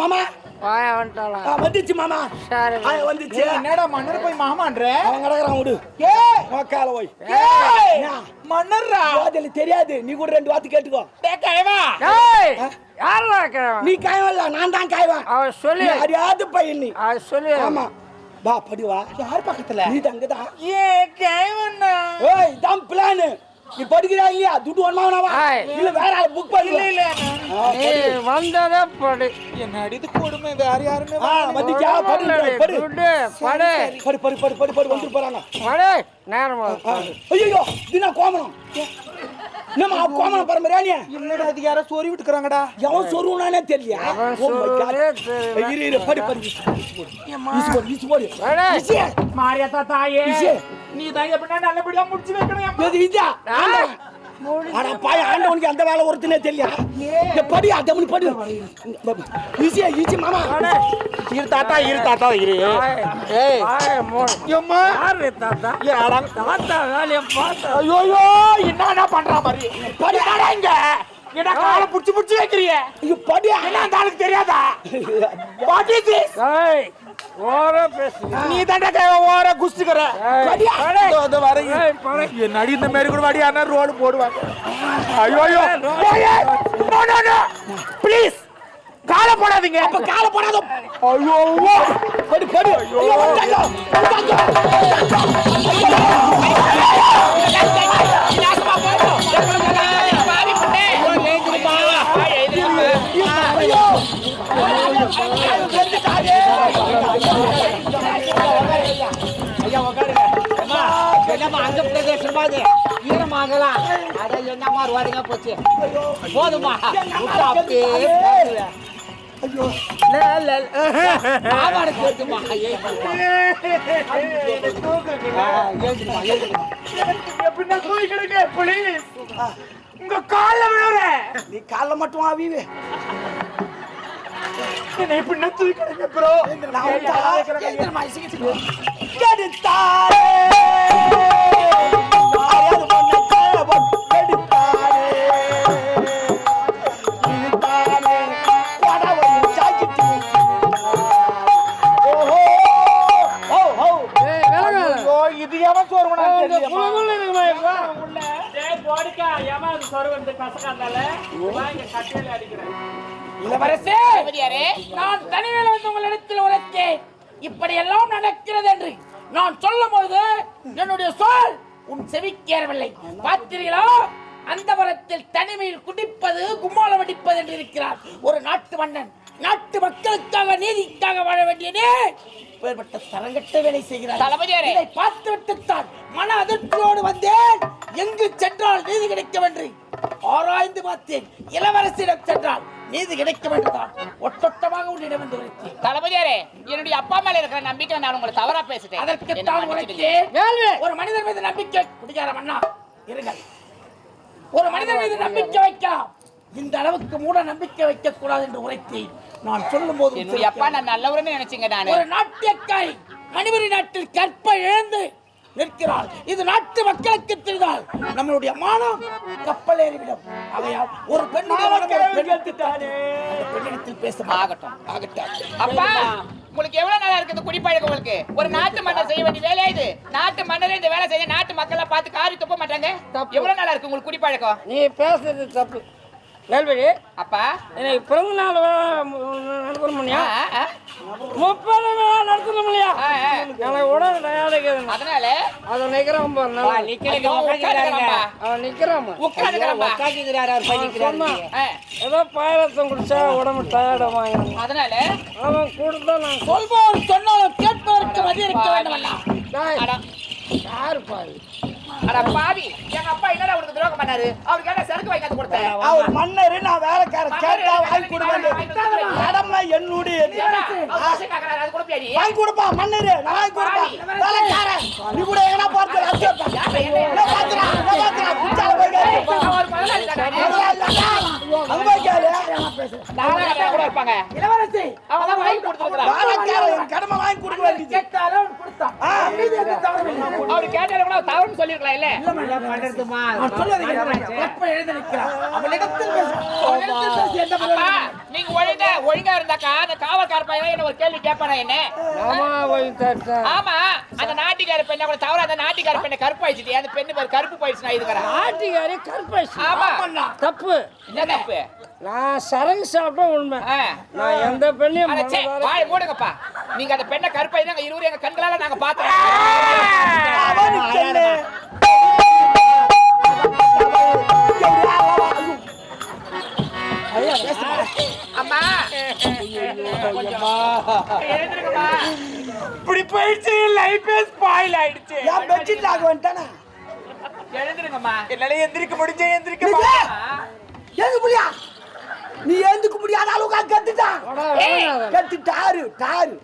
மாமா வாய வந்துட்டாளா? வந்துச்சு மாமா. சரி வந்துச்சு. என்னடா மன்னர் போய் மாமான்ற? அவன் கிடக்குறான் விடு ஏ நோக்கால போய். ஏய்? மன்னர்ரா? தெரியாது. நீ கூட ரெண்டு வார்த்தை கேட்டுக்கோ. கழுவா ஏய்! யாரா நீ காயவல்ல நான் தான் காய்வேன். அவ சொல்லி. அறியாத பையன் நீ. அவ சொல்லி. ஆமா. வா படி வா. யார் பக்கத்துல? நீ தங்கதான் ஏ கழுவண்ணா ஏய் இதான் பிளான் நீ படிக்கிறா இல்லையா? துட்டு ஒண்ணாவனவா ஏய். இல்ல வேற ஆள் புக் பண்ணி. இல்ல இல்ல நீ வந்ததே படு. என்ன அடிது கொடுமை வேற யாருமே ஆ வந்துச்சா படி படி படி. படு. படி படி படி படி படி வந்துட்டு போறாங்க படு. நேரம். ஐயோ தினா கோமனம்? என்னம்மா கோமனம் பரம்பரையா நீ? இல்லடா அது யாரோ சோரி விட்டுக்கறாங்கடா? எவன் சொருவனானே தெரியலையா God. சொல்றதே தெரியல. இரு இரு படி படி வீசு போடு. வீசு போடு. வீசு. மாரியாத்தா தாயே. நீ தான் நல்லபடியா முடிச்சு வைக்கணும் இதா அட பாய் ஆண்டவனுக்கு அந்த வேலை ஒருத்தனே தெரியல. இந்த படி அதமனி படி. ஈஸியா ஈஸி மாமா. இரு தாத்தா இரு தாத்தா இரு. ஏய், யாரு தாத்தா? யாரா தாத்தா வேலையை பார்த்தா. ஐயோ என்ன பண்றா மாதிரி? படி வாடா இங்க. என்ன கால புடிச்சு புடிச்சு வைக்கிறிய? ஐயோ படி என்ன அந்த ஆளுக்கு தெரியாதா? வாட் இஸ் திஸ் ஏய். ஓர பேசு நீ தாண்டா ஓர குஸ்திக்கற அடி இந்த மாதிரி கூட வாடி ஆனா ரோடு போடுவாங்க ஐயோ ப்ளீஸ் கால போடாதீங்க அப்ப கால போடாத படி படி ஐயோ ஈரமாகலாம் அட என்னம்மா வருவாருங்க போச்சு? போதுமா? விட்டு அப்படியே எப்படின்னா கிடக்கு உங்க கால்ல விழுறேன் நீ கால மட்டும் ஆவிவே என்ன தூக்கி கிடக்கு ப்ரோ நான் உண்டா என்னுடைய சொல் உன் செவிக்கேறவில்லை பார்த்தீர்களா அந்த வரத்தில் தனிமையில் குடிப்பது கும்மாளம் அடிப்பது என்று இருக்கிறார். ஒரு நாட்டு மன்னன் நாட்டு மக்களுக்காக நீதிக்காக வாழ வேண்டியதே இப்பேற்பட்ட தரங்கட்ட வேலை செய்கிறார். தளபதியாரே. இதை பார்த்து விட்டுத்தான் மன அதிர்ச்சியோடு வந்தேன். எங்கு சென்றால் நீதி கிடைக்கும் என்று ஆராய்ந்து பார்த்தேன். இளவரசியிடம் சென்றால் நீதி கிடைக்கும் என்றுதான் ஒட்டொட்டமாக உன்னிடம் வந்து உரைத்தேன் தளபதியாரே என்னுடைய அப்பா மேல இருக்கிற நம்பிக்கை நான் உங்களை தவறா பேசிட்டேன். உரைத்தேன். வேள்வி. ஒரு மனிதர் மீது நம்பிக்கை குடிகார மன்னா இருங்கள். ஒரு மனிதர் மீது நம்பிக்கை வைக்கலாம் இந்த அளவுக்கு மூட நம்பிக்கை வைக்க கூடாது என்று உரைத்தேன். நான் சொல்லும் போது என்னுடைய அப்பா நான் நல்லவர்னு நினைச்சீங்க நானு. ஒரு நாட்டியக்காரி மணிபுரி நாட்டில் கற்பை இழந்து நிற்கிறாள். இது நாட்டு மக்களுக்கு தெரிந்தால் நம்மளுடைய மானம் கப்பல் ஏறிவிடும். ஆகையால் ஒரு பெண்ணிடத்தில் பேச. ஆகட்டும் ஆகட்டும். அப்பா உங்களுக்கு எவ்வளவு நாளா இருக்குது குடிப்பழக்கம் உங்களுக்கு? ஒரு நாட்டு மன்னர் செய்ய வேண்டிய வேலையா இது? நாட்டு மன்னரே இந்த வேலை செய்ய நாட்டு மக்களை பார்த்து காரி துப்ப மாட்டாங்க? எவ்வளவு நாளா இருக்கு உங்களுக்கு குடிப்பழக்கம் நீ பேசுறது தப்பு. வேல்வெளி அப்பா. எனக்கு பிறந்த நாள் இல்லையா ஆ, ஆ, முப்பது விழா நடத்தணும் இல்லையா. எனக்கு உடல் டயர்டுக்கு அதனால? அதை நிற்கிறான் பாரு. அவன் நிற்கிறான் ஏதோ பாயசம் குடிச்சா உடம்பு டயர்டாமாங்க அதனால? அவன் கொடுத்தா நான் சொல்வோம் சொன்னாலும் கேட்பதற்கு மதி இருக்க வேண்டுமல்லா. டேய், அட, பாவி எங்க அப்பா என்னடா உனக்கு துரோகம் பண்ணாரு அவருக்கு என்ன சரக்கு வாங்கி கொடுத்தேன் அவர் மன்னரு நான் வேலைக்காரன் கேட்டா வாங்கி கொடுக்க வேண்டியது கடமை என்னுடையது ஏடா, அவர் காசு கேக்குறாரு, அது கொடுப்பியா நீ? வாங்கி கொடுப்பா மன்னரு நான் வாங்கி கொடுப்பா வேலைக்காரன் நீ கூட எங்கனா பார்த்து அச்சப்பா யார்டா, என்ன? நான் பாத்துறா நான் பாத்துறா குச்சால போய் கேளு. அவர் முதலாளி தானே நீ? அதெல்லாம் இல்லடா. அங்க போய் கேளு நானும் அப்பா கூட இருப்பாங்க இளவரசி அவன் தான் வாங்கி வேலைக்காரன் என் கடமை வாங்கி கொடுக்க வேண்டியது கேட்டாலும் கொடுத்தான் ஆ. அவர் கூட தவறுன்னு சொல்லிருக்கலாம் இல்ல? அப்பா நீங்க ஒழுங்கா ஒழுங்கா இருந்தாக்கா அந்த காவல்கார பையன் என்ன ஒரு கேள்வி கேட்பானா என்ன? ஆமா அந்த நாட்டிக்கார பெண்ணை கூட தவிர அந்த நாட்டிக்கார பெண்ணை கருப்பாயிடுச்சு அந்த பெண்ணு பேர் கருப்பு போயிடுச்சு நான் இதுக்கிறேன் ஆட்டிக்காரி கருப்பாசி ஆமா. தப்பு. என்ன தப்பு? நான் சரகு சாப்பிட்டா உண்மை. நான் எந்த பெண்ணையும் மூடுங்கப்பா. நீங்க அந்த பெண்ணை கருப்பாய் நாங்க இருவரும் எங்க கண்களால நாங்க அவனுக்கு அம்மா இப்படி போயிடுச்சு லைஃபே ஸ்பாயில் ஆயிடுச்சு. என் பெட்ஷீட் ஆக வந்துட்டானா. எழுந்திருங்கம்மா. என்னால எந்திரிக்க முடிஞ்ச எந்திரிக்க. ஏந்து புரியா நீ ஏந்துக்க முடியாத அளவுக்கு கத்துட்டான். கத்து டாரு டாரு.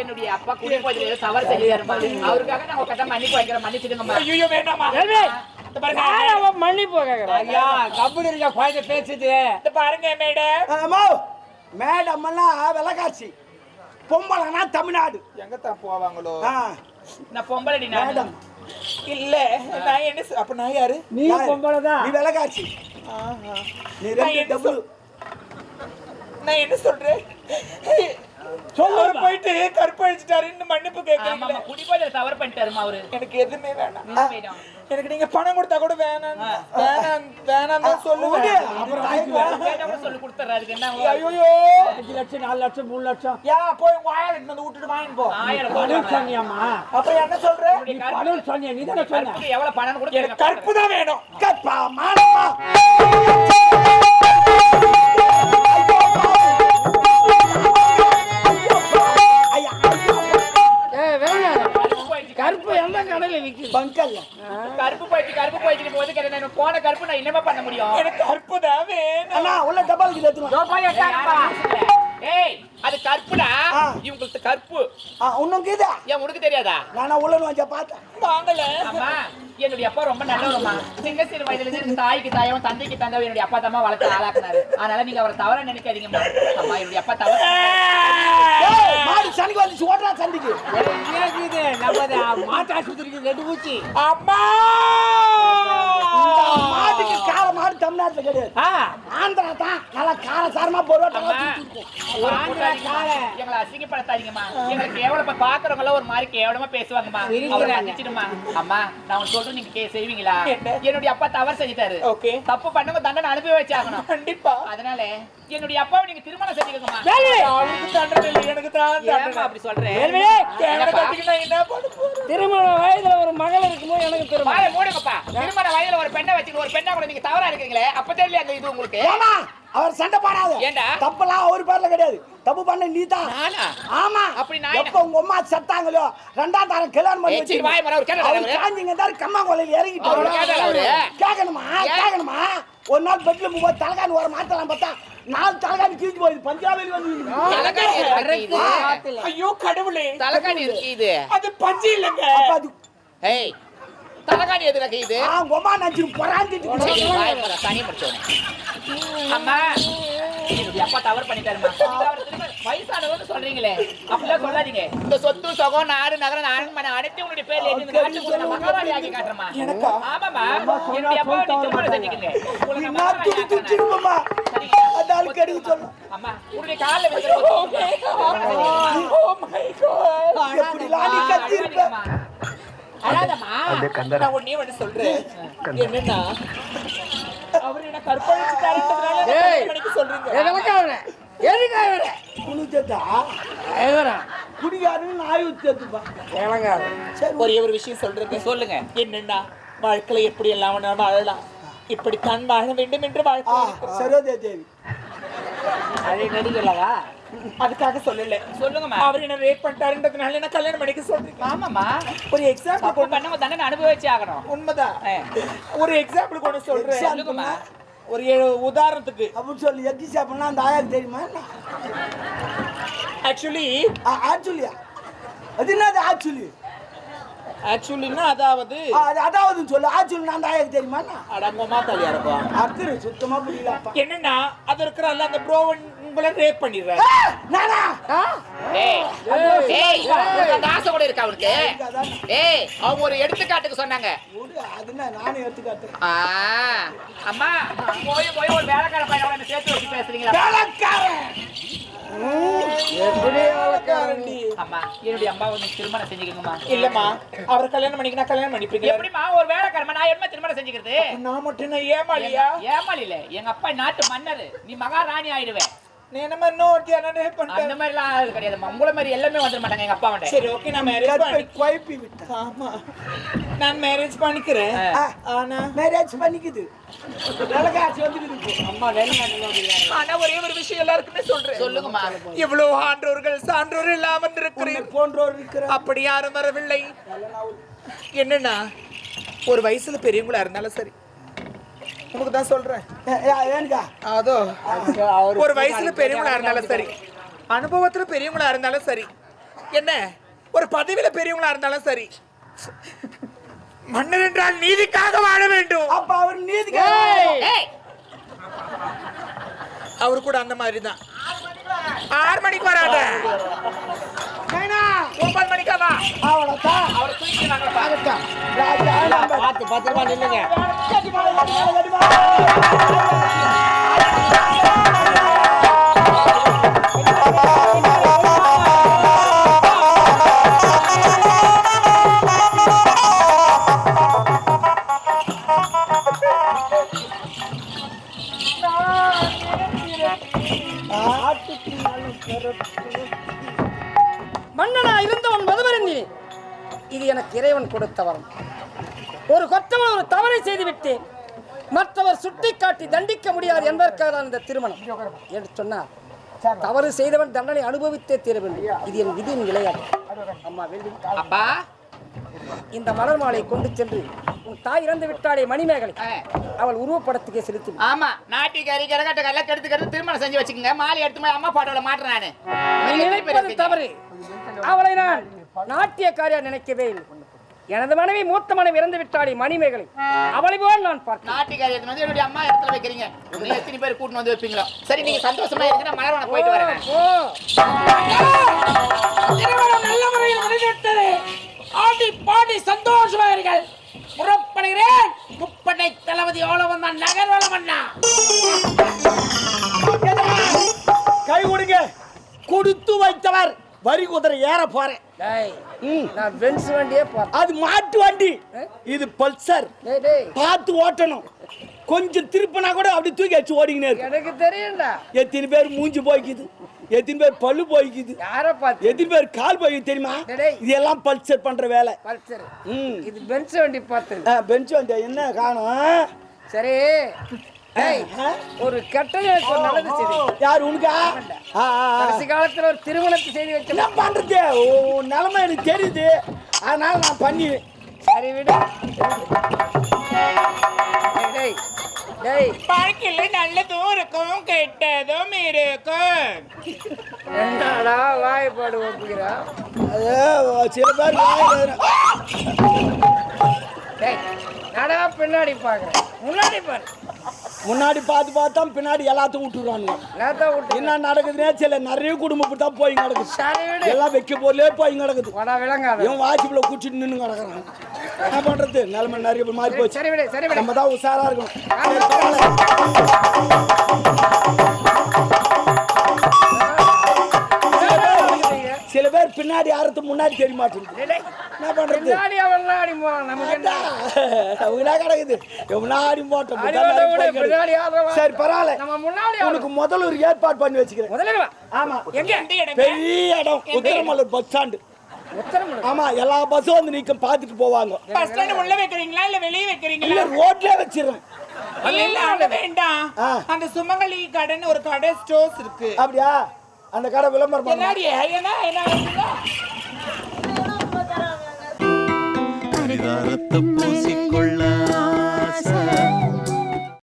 என்னுடைய அப்பா குடி போய் தவறு செஞ்சாருமா அவருக்காக நான் ஒரு கட்ட மன்னிப்பு மன்னிச்சிடுங்கம்மா ஐயோ வேண்டாமா வேல்வி, இந்த பாருங்க மேடம். ஆமா மேடம் எல்லாம் விலகாட்சி பொம்பளைனா தமிழ்நாடு. எங்கத்தான் போவாங்களோ? நான் பொம்பளடி மேடம். நான் இல்ல நான் என்ன அப்ப நான் யாரு? நீ பொம்பளைதான். நீ விலகாட்சி நீ ரெண்டு டபுள் நான் என்ன சொல்றேன்? சொல்ல போயிட்டு கற்பழிச்சிட்டாரு மன்னிப்பு கேட்கறீங்க ஆமாம்மா குடி போய் தவறு பண்ணிட்டாருமா அவரு. எனக்கு எதுவுமே வேணாம். எனக்கு நீங்க பணம் கொடுத்தா கூட வேணாம். வேணாம் வேணாம் தான் சொல்லுவேன். அப்புறம் சொல்லி கொடுத்துறாரு என்ன ஐயோ அஞ்சு லட்சம் நாலு லட்சம் மூணு லட்சம். யா போய் எடுத்துட்டு வந்து விட்டுட்டு வாங்கி போ. பணம். சொன்னியாம்மா. அப்புறம் என்ன சொல்ற? பணம் சொன்னியா? நீ தானே சொன்ன. எவ்வளவு பணம் கூட எனக்கு கற்பு தான் வேணும். கற்பா ஏய் அது கருப்புடா ஆ. இவங்களுக்கு ஆ உன்னும் கீதா ஏன் உனக்கு தெரியாதா? நானா உள்ள வந்து பார்த்தேன். வாங்கல. அம்மா என்னுடைய அப்பா ரொம்ப நல்லவருமா சின்ன சிறு வயதுல இருந்து எனக்கு தாய்க்கு தாயும் தந்தைக்கு தந்தை என்னுடைய அப்பா தம்மா வளர்த்து ஆளாக்குனாரு. அதனால நீங்க அவரை தவற நினைக்காதீங்கம்மா. அம்மா என்னுடைய அப்பா தவறு ஏய், மாடு சனிக்கு வந்துச்சு ஓடுறா சந்திக்கு மாட்டு ஆஸ்பத்திரிக்கு ரெண்டு பூச்சி. அம்மா! மாட்டுக்கு கார மாடு தமிழ்நாட்டுல கிடையாது. ஆந்திரா தான் நல்லா காரசாரமா பொருவாட்டம் கூட்டாளி, எங்களை அசிங்கப்படுத்தாதீங்கம்மா. எங்களுக்கு கேவலமா பாக்குறவங்க ஒரு மாதிரி கேவலமா பேசுவாங்கம்மா. அவரை மன்னிச்சிடுமா அம்மா நான் உனக்கு சொல்றேன் நீங்க கே- செய்வீங்களா என்ன? என்னுடைய அப்பா தவறு செஞ்சுட்டாரு. தப்பு பண்ணவங்க தண்டனை அனுப்பி வச்சாகணும். கண்டிப்பா. அதனால என்னுடைய அப்பாவை நீங்க திருமணம் செஞ்சுக்கோங்கம்மா அவருக்கு தண்டனை இல்லை எனக்கு தான் ஏம்மா தண்டனை அப்படி சொல்றேன் வேல்வி, கேமரா என்னப்பா? கட்டிக்கு நான் என்ன பண்ண போறேன் திருமண வயதுல ஒரு மகள் இருக்கும்போது எனக்கு திருமணம். வாயை மூடுங்கப்பா. திருமண வயதுல ஒரு பெண்ணை வச்சுட்டு ஒரு பெண்ணா கூட நீங்க தவறா இருக்கீங்களே அப்ப தெரியல அந்த இது உங்களுக்கு? ஏமா அவர் சண்டை பாடாத. ஏன்டா? தப்பெல்லாம் அவர் பேர்ல கிடையாது. தப்பு பண்ண நீ தான்? ஆமா. அப்படி நான் எப்ப உங்க அம்மா செத்தாங்களோ ரெண்டாம் தாரம் கல்யாணம் பண்ணி சரி, வாய்? காஞ்சிங்க தான் கம்மா கொலையில? இறங்கிட்டு கேட்கணுமா? கேட்கணுமா? ஒரு நாள் பெட்ல போய் தலைகாணி வர மாத்தலாம் பார்த்தா நாலு தலைகாணி கிழிச்சு போயிடுது பஞ்சாபில் வந்து. ஐயோ கடவுளே. தலைகாணி இருக்கு இது. அது பஞ்சு இல்லைங்க. அப்ப அது ஏய் தலைகாணி எது இருக்கு இது? ஆ, சரி, வாயை மூடு, தனி முடிச்சோனே அம்மா. அப்பா தவறு பண்ணிட்டாருமா வயசானவர்னு சொல்றீங்களே. அப்படிலாம் சொல்லாதீங்க. இந்த சொத்து சொகம் நாடு நகரம் அரண்மனை அனைத்து உங்களுடைய பேர்ல மகாராணி ஆக்கி காட்டுறமா எனக்கா? ஆமாமா என்னுடைய அப்பா நீ திருமணம் செஞ்சுக்கங்க. அந்த ஆளுக்கு அடிக்க அம்மா உங்களுடைய எப்படிலாம் நீ அழாதம்மா. நான் சொல்றேன். என்னன்னா அவர் என்ன நாய் ஊத்துப்பா இளங்காத ஒரே ஒரு விஷயம் சொல்றேங்க சொல்லுங்க. என்னன்னா வாழ்க்கையில எப்படி எல்லாம் நாம வாழலாம். இப்படித்தான் வாழ வேண்டும் என்று வாழ்க்கை சரோஜா தேவி. அது நடிக்கலவா அதுக்காக சொல்லல. சொல்லுங்கம்மா அவர் என்ன ரேப் பண்ணிட்டாருன்றதுனால என்ன கல்யாணம் பண்ணிக்க சொல்றீங்க. ஆமாம்மா. ஒரு எக்ஸாம்பிள் தப்பு பண்ணவங்க தண்டனை அனுபவிச்சே ஆகணும். உண்மைதான். ஒரு எக்ஸாம்பிள் கொண்டு சொல்றேன். சொல்லுங்கம்மா. ஒரு ஏ- உதாரணத்துக்கு. அப்படின்னு சொல்லி எக்கி சாப்பிட்னா அந்த ஆயாக்கு தெரியுமா ஆக்சுவலி ஆக்சுவலியா அது என்னது ஆக்சுவலி ஆக்சுவலின்னா அதாவது அது அதாவதுன்னு சொல்லு. ஆக்சுவலி அந்த ஆயாக்கு தெரியுமா அடங்கமா தலையா இருக்கும் அக்கறை சுத்தமா புரியலப்பா. என்னன்னா அது இருக்கிற அந்த ப்ரோ உங்களை ரேப் பண்ணிடுறாரு நானா? ஏய் ஏய் உனக்கு அந்த ஆசை கூட இருக்கா அவனுக்கு? ஏய் அவங்க ஒரு எடுத்துக்காட்டுக்கு சொன்னாங்க. நானும் அம்மா போய் போய் ஒரு வேலைக்கார என்ன சேர்த்து வச்சு பேசுறீங்களா? வேலைக்காரன். அம்மா என்னுடைய அம்மாவை நீ திருமணம் செஞ்சுக்கணுமா? இல்லம்மா அவர் கல்யாணம் பண்ணிக்கினா கல்யாணம் பண்ணிப்பீங்க. எப்படிம்மா ஒரு வேலைக்காரமா நான் என்ன திருமணம் செஞ்சுக்கிறது? நான் மட்டும் நான் ஏமாளியா? ஏமாளி இல்ல எங்க அப்பா நாட்டு மன்னர். நீ மகாராணி ஆயிடுவேன் நீ என்ன மாதிரி இன்னொருத்தியான ரேப் அந்த பண்ணிட்டேன் மாதிரி எல்லாம் ஆளு கிடையாது உங்களை மாதிரி எல்லாமே வந்துட மாட்டாங்க எங்க அப்பா வந்துட்டு சரி ஓகே நான் மேரேஜ் பண்ணி குழப்பி விட்டேன் ஆமா. நான் மேரேஜ் பண்ணிக்கிறேன். ஆ, ஆனா மேரேஜ் பண்ணிக்குது. வேலைக்காட்சி வந்துக்குது அம்மா வந்துருக்காங்க ஆனா ஒரே ஒரு விஷயம் எல்லாருக்குமே சொல்றேன். சொல்லுங்கம்மா. இவ்வளவு ஆன்றோர்கள் சான்றோர் இல்லாமல் இருக்கிறேன் போன்றோர் இருக்கிற அப்படி யாரும் வரவில்லை. என்னன்னா ஒரு வயசுல பெரியவங்களா இருந்தாலும் சரி. உனக்கு தான் சொல்றேன் ஏனுக்கா? அதோ. ஒரு வயசுல பெரியவங்களா இருந்தாலும் சரி. அனுபவத்துல பெரியவங்களா இருந்தாலும் சரி. என்ன? ஒரு பதவியில பெரியவங்களா இருந்தாலும் சரி. மன்னர் என்றால் நீதிக்காக வாழ வேண்டும். அப்ப அவர் நீதி அவர் கூட அந்த மாதிரி தான் ஆறு மணிக்கு வராத. ஒன்பது மணிக்கா அவ்வளோதான் அவரை தூக்கிட்டு பார்த்து பத்திரமா நில்லுங்க மன்னனா இருந்தவன் மதுமருந்தி இது எனக்கு இறைவன் கொடுத்த வரம். ஒரு கொத்தவன் ஒரு தவறை செய்துவிட்டேன் மற்றவர் மற்றவர் சுட்டிக்காட்டி தண்டிக்க முடியாது என்பதற்காக தான் இந்த திருமணம். என்று சொன்னார். தவறு செய்தவன் தண்டனை அனுபவித்தே தீர வேண்டும் இது என் விதியின் விளையாட்டு. அம்மா அப்பா இந்த மலர் மாலை கொண்டு சென்று உன் தாய் இறந்து விட்டாளே மணிமேகலை. அவள் உருவப்படத்துக்கே செலுத்தி ஆமா நாட்டிக்காரி கரகாட்ட கல்ல கெடுத்துக்கிறது திருமணம் செஞ்சு வச்சுக்கோங்க. மாலை எடுத்து போய் அம்மா பாட்டோட மாட்டுறேன் நினைப்பது தவறு. அவளை நான் நாட்டியக்காரியா நினைக்கவே இல்லை. எனது மனைவி மூத்த மனைவி இறந்து விட்டாளே மணிமேகலை. அவளை போல் நான் பார்த்தேன் நாட்டிக்காரி வந்து என்னுடைய அம்மா இடத்துல வைக்கிறீங்க. நீங்க எத்தனை பேர் கூட்டிட்டு வந்து வைப்பீங்களோ? சரி நீங்க சந்தோஷமா இருக்கு நான் மலர்வன போயிட்டு வரேன். நல்ல முறையில் முடிந்துவிட்டது. ஆடி பாடி சந்தோஷமாயிருங்கள் புறப்படுகிறேன். முப்படை தளபதி எவ்வளவு வந்தான் நகர்வலம் அண்ணா கை கொடுங்க. கொடுத்து வைத்தவர். வரி குதிரை ஏற போறேன். டேய் நான் பென்ஸ் வண்டியே பார்த்தேன் அது மாட்டு வண்டி. இது பல்சர். டேய் டேய். பார்த்து ஓட்டணும். கொஞ்சம் திருப்பினா கூட அப்படி தூக்கி வச்சு ஓடிக்கினே இருக்கு எனக்கு தெரியும்டா. எத்தனை பேர் மூஞ்சி போய்க்குது. எத்தனை பேர் பல்லு போய்க்குது? யார பார்த்து? எத்தனை பேர் கால் போய்க்குது தெரியுமா. இதெல்லாம் பல்சர் பண்ற வேலை. பல்சர். ம். இது பென்ஸ் வண்டி பார்த்தது. ஆ, பெஞ்ச் வண்டி என்ன காணும்? சரி. ஒரு ஒரு நல்லது செய்தி. யார் உனக்கா. கடைசி காலத்துல ஒரு திருமணத்தை செய்து வச்சு என்ன பண்றது? நிலைமை எனக்கு தெரியுது. அதனால நான் பண்ணி சரி விடு. வாழ்க்கையில் நல்லதும் இருக்கும் கெட்டதும் இருக்கும். என்னடா வாய்ப்பாடு ஒப்புக்கிறா? அது சில பேர் வாயில- டேய் நடா பின்னாடி பாக்குறேன். முன்னாடி பாரு. முன்னாடி பார்த்து பார்த்தா பின்னாடி எல்லாத்தையும் விட்டுறானுங்க நேத்தா விட்டு என்ன நடக்குதுன்னே சில நிறைய குடும்பம் தான் போய் கிடக்குது. சரி விடு. எல்லாம் வைக்க போலே போய் கிடக்குது. வடா விளங்காத. இவன் வாட்சிப்புல குச்சிட்டு நின்று கிடக்குறான். என்ன பண்றது நிலைமை நிறைய மாறி போச்சு. சரி விடு சரி விடு. நம்ம தான் உஷாரா இருக்கணும். சில பேர் பின்னாடி யாரத்து முன்னாடி தெரிய மாட்டேங்குது என்ன பண்றது? அவங்களா கிடக்குது. முன்னாடி போட்டோம். சரி பரவாயில்ல. நம்ம முன்னாடி உனக்கு முதல்ல ஒரு ஏற்பாடு பண்ணி வச்சுக்கிறேன். முதல்ல. ஆமா. எங்க? பெரிய இடம். Uthiramallur bus stand. ஆமா எல்லா பஸ்ஸும் வந்து நிக்கும் பார்த்துட்டு போவாங்க. பஸ் ஸ்டாண்ட் உள்ள வைக்கிறீங்களா இல்ல வெளியே இல்ல வைக்கிறீங்களா ரோட்லயே வச்சிருவேன். இல்ல இல்ல அங்க வேண்டாம். அந்த சுமங்கலி கடைன்னு ஒரு கடை ஸ்டோர்ஸ் இருக்கு. அப்படியா? அந்த கடை விளம்பரம். என்னடி என்ன என்ன ஹரிதாரத்தை பூ